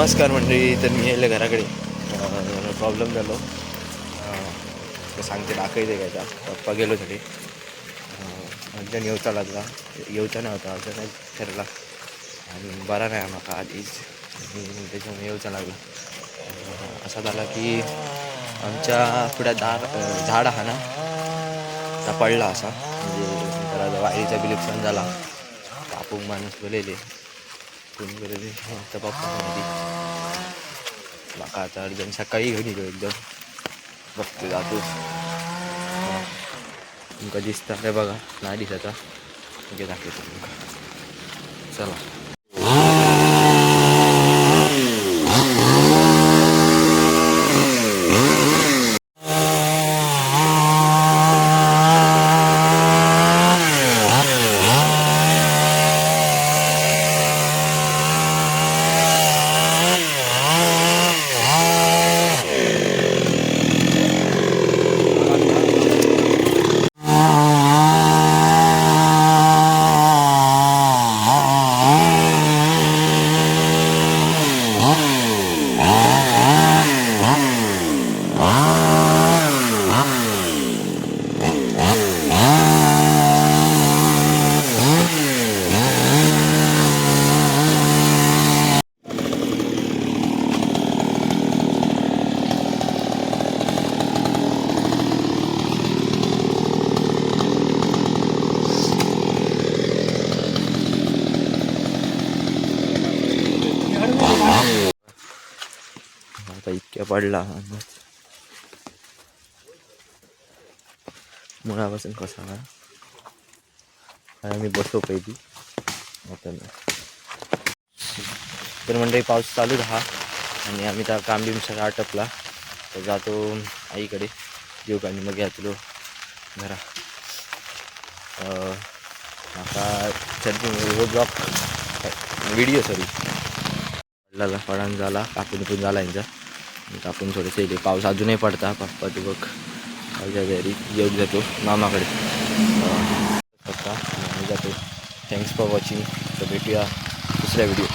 नमस्कार मंडळी तर मी यायला घराकडे. प्रॉब्लेम झालो. तर सांगते दाखवते काय त्या पप्पा गेलो तरी अर्जंट येऊचा लागला. येऊचा नाही होता अर्जन ठरला. आणि बरा नाही म्हाका आधीच. त्याच्यामुळे येऊचा लागला. असा झाला की आमच्या पुढ्या दार झाड आहा ना त्या पडला असा. म्हणजे जरा बिलिप्सन झाला. कापूक माणूस बोलेले कोणी बोलले तर पप्पा माका आता अर्जन सकाळी घेऊन येतो एकदम. बघतो जातोच तुमका दिसता ते बघा? नाही दिसता दाखवतो तुमका चला. आता इतक्या पडला मुळापासून कसा का आणि आम्ही बसतो पहिली. आता तर मंडळी पाऊस चालू राहा आणि आम्ही त्या काम आटपला. तर जातो आईकडे. जेव आणि मग घातलो घरा आता आता सध्या ब्लॉक व्हिडिओ सॉरी पडला फळान झाला कापून पण झाला यांचा. आपण कापून थोडेसे इथे पाऊस अजूनही पडता. पप्पा तू बघ पावसाच्या घरी. येऊन जातो. मामाकडे. पप्पा आम्ही जातो. थँक्स फॉर वॉचिंग तर भेटूया दुसऱ्या व्हिडिओ